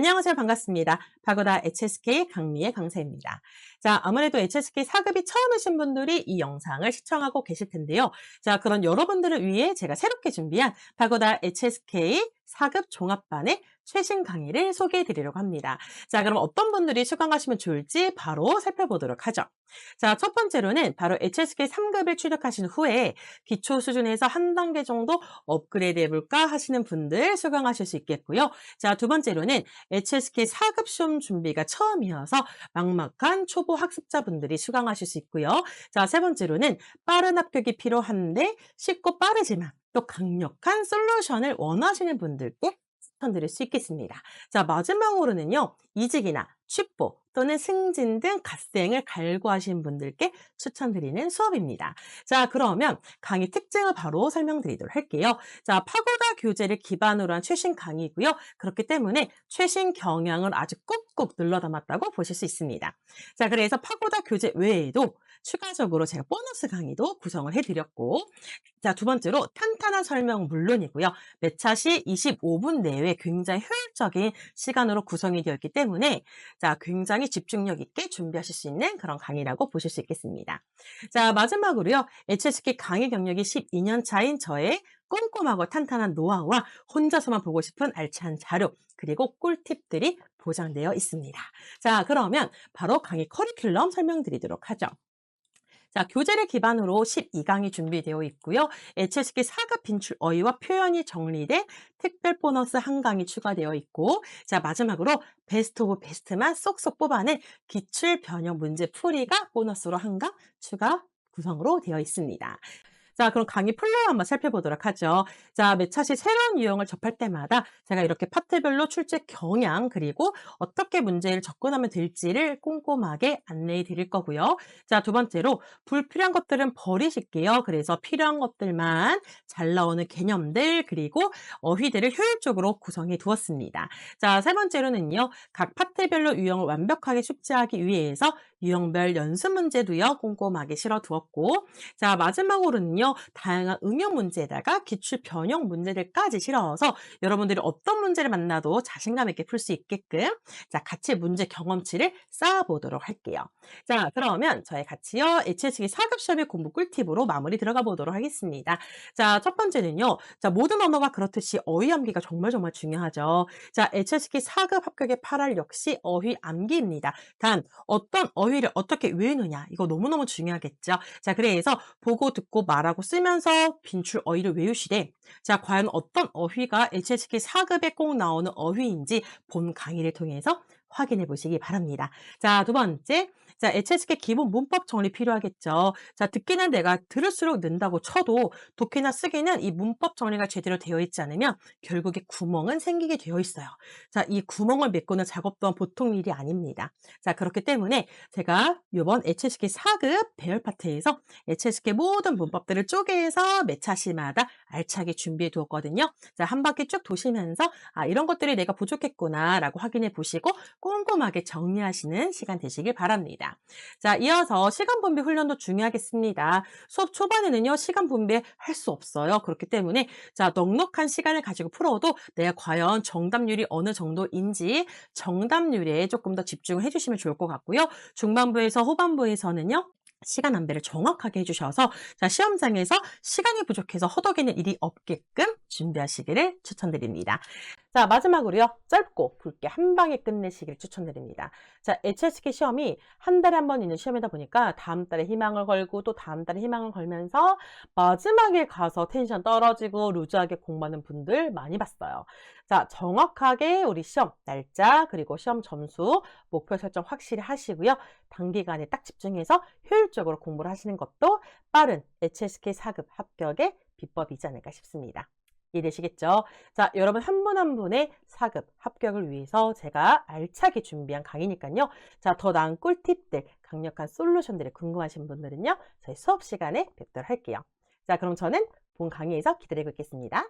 안녕하세요. 반갑습니다. 파고다 HSK 강미의 강사입니다. 자, 아무래도 HSK 4급이 처음이신 분들이 이 영상을 시청하고 계실 텐데요. 자, 그런 여러분들을 위해 제가 새롭게 준비한 파고다 HSK 4급 종합반의 최신 강의를 소개해 드리려고 합니다. 자, 그럼 어떤 분들이 수강하시면 좋을지 바로 살펴보도록 하죠. 자, 첫 번째로는 바로 HSK 3급을 취득하신 후에 기초 수준에서 한 단계 정도 업그레이드 해볼까 하시는 분들 수강하실 수 있겠고요. 자, 두 번째로는 HSK 4급 시험 준비가 처음이어서 막막한 초보 학습자분들이 수강하실 수 있고요. 자, 세 번째로는 빠른 합격이 필요한데 쉽고 빠르지만 또 강력한 솔루션을 원하시는 분들께 추천드릴 수 있겠습니다. 자, 마지막으로는요, 이직이나 취보 또는 승진 등 갓생을 갈구하신 분들께 추천드리는 수업입니다. 자, 그러면 강의 특징을 바로 설명드리도록 할게요. 자, 파고다 교재를 기반으로 한 최신 강의고요. 그렇기 때문에 최신 경향을 아주 꾹꾹 눌러 담았다고 보실 수 있습니다. 자, 그래서 파고다 교재 외에도 추가적으로 제가 보너스 강의도 구성을 해드렸고 자, 두 번째로 탄탄한 설명 물론이고요. 매차 시 25분 내외 굉장히 효율적인 시간으로 구성이 되어 있기 때문에 자, 굉장히 집중력 있게 준비하실 수 있는 그런 강의라고 보실 수 있겠습니다. 자, 마지막으로요. HSK 강의 경력이 12년 차인 저의 꼼꼼하고 탄탄한 노하우와 혼자서만 보고 싶은 알찬 자료 그리고 꿀팁들이 보장되어 있습니다. 자, 그러면 바로 강의 커리큘럼 설명드리도록 하죠. 자, 교재를 기반으로 12강이 준비되어 있고요. HSK 4급 빈출 어휘와 표현이 정리된 특별 보너스 한 강이 추가되어 있고 자, 마지막으로 베스트 오브 베스트만 쏙쏙 뽑아낸 기출 변형 문제 풀이가 보너스로 한 강 추가 구성으로 되어 있습니다. 자, 그럼 강의 플로우 한번 살펴보도록 하죠. 자, 매차시 새로운 유형을 접할 때마다 제가 이렇게 파트별로 출제 경향 그리고 어떻게 문제를 접근하면 될지를 꼼꼼하게 안내해 드릴 거고요. 자, 두 번째로 불필요한 것들은 버리실게요. 그래서 필요한 것들만 잘 나오는 개념들 그리고 어휘들을 효율적으로 구성해 두었습니다. 자, 세 번째로는요. 각 파트별로 유형을 완벽하게 숙지하기 위해서 유형별 연습 문제도요. 꼼꼼하게 실어 두었고 자, 마지막으로는요. 다양한 응용 문제에다가 기출 변형 문제들까지 실어서 여러분들이 어떤 문제를 만나도 자신감 있게 풀 수 있게끔 자 같이 문제 경험치를 쌓아보도록 할게요. 자 그러면 저희 같이요 HSK 4급 시험의 공부 꿀팁으로 마무리 들어가 보도록 하겠습니다. 자 첫 번째는요. 자 모든 언어가 그렇듯이 어휘 암기가 정말 정말 중요하죠. 자 HSK 4급 합격의 8할 역시 어휘 암기입니다. 단 어떤 어휘를 어떻게 외우느냐 이거 너무너무 중요하겠죠. 자 그래서 보고 듣고 말하고 라고 쓰면서 빈출 어휘를 외우시되 자 과연 어떤 어휘가 HSK 4급에 꼭 나오는 어휘인지 본 강의를 통해서 확인해 보시기 바랍니다. 자, 두 번째. 자, HSK 기본 문법 정리 필요하겠죠. 자, 듣기는 내가 들을수록 는다고 쳐도 독해나 쓰기는 이 문법 정리가 제대로 되어 있지 않으면 결국에 구멍은 생기게 되어 있어요. 자, 이 구멍을 메꾸는 작업 또한 보통 일이 아닙니다. 자, 그렇기 때문에 제가 이번 HSK 4급 배열 파트에서 HSK 모든 문법들을 쪼개서 매 차시마다 알차게 준비해 두었거든요. 자, 한 바퀴 쭉 도시면서 아, 이런 것들이 내가 부족했구나 라고 확인해 보시고 꼼꼼하게 정리하시는 시간 되시길 바랍니다. 자, 이어서 시간 분배 훈련도 중요하겠습니다. 수업 초반에는요, 시간 분배 할 수 없어요. 그렇기 때문에 자, 넉넉한 시간을 가지고 풀어도 내가 과연 정답률이 어느 정도인지 정답률에 조금 더 집중을 해주시면 좋을 것 같고요. 중반부에서 후반부에서는요, 시간 안배를 정확하게 해주셔서 자, 시험장에서 시간이 부족해서 허덕이는 일이 없게끔 준비하시기를 추천드립니다. 자, 마지막으로요. 짧고 굵게 한 방에 끝내시길 추천드립니다. 자, HSK 시험이 한 달에 한 번 있는 시험이다 보니까 다음 달에 희망을 걸고 또 다음 달에 희망을 걸면서 마지막에 가서 텐션 떨어지고 루즈하게 공부하는 분들 많이 봤어요. 자, 정확하게 우리 시험 날짜 그리고 시험 점수 목표 설정 확실히 하시고요. 단기간에 딱 집중해서 효율적으로 공부를 하시는 것도 빠른 HSK 4급 합격의 비법이지 않을까 싶습니다. 이해되시겠죠? 자, 여러분 한 분 한 분의 4급 합격을 위해서 제가 알차게 준비한 강의니까요. 자, 더 나은 꿀팁들, 강력한 솔루션들이 궁금하신 분들은요. 저희 수업 시간에 뵙도록 할게요. 자, 그럼 저는 본 강의에서 기다리고 있겠습니다.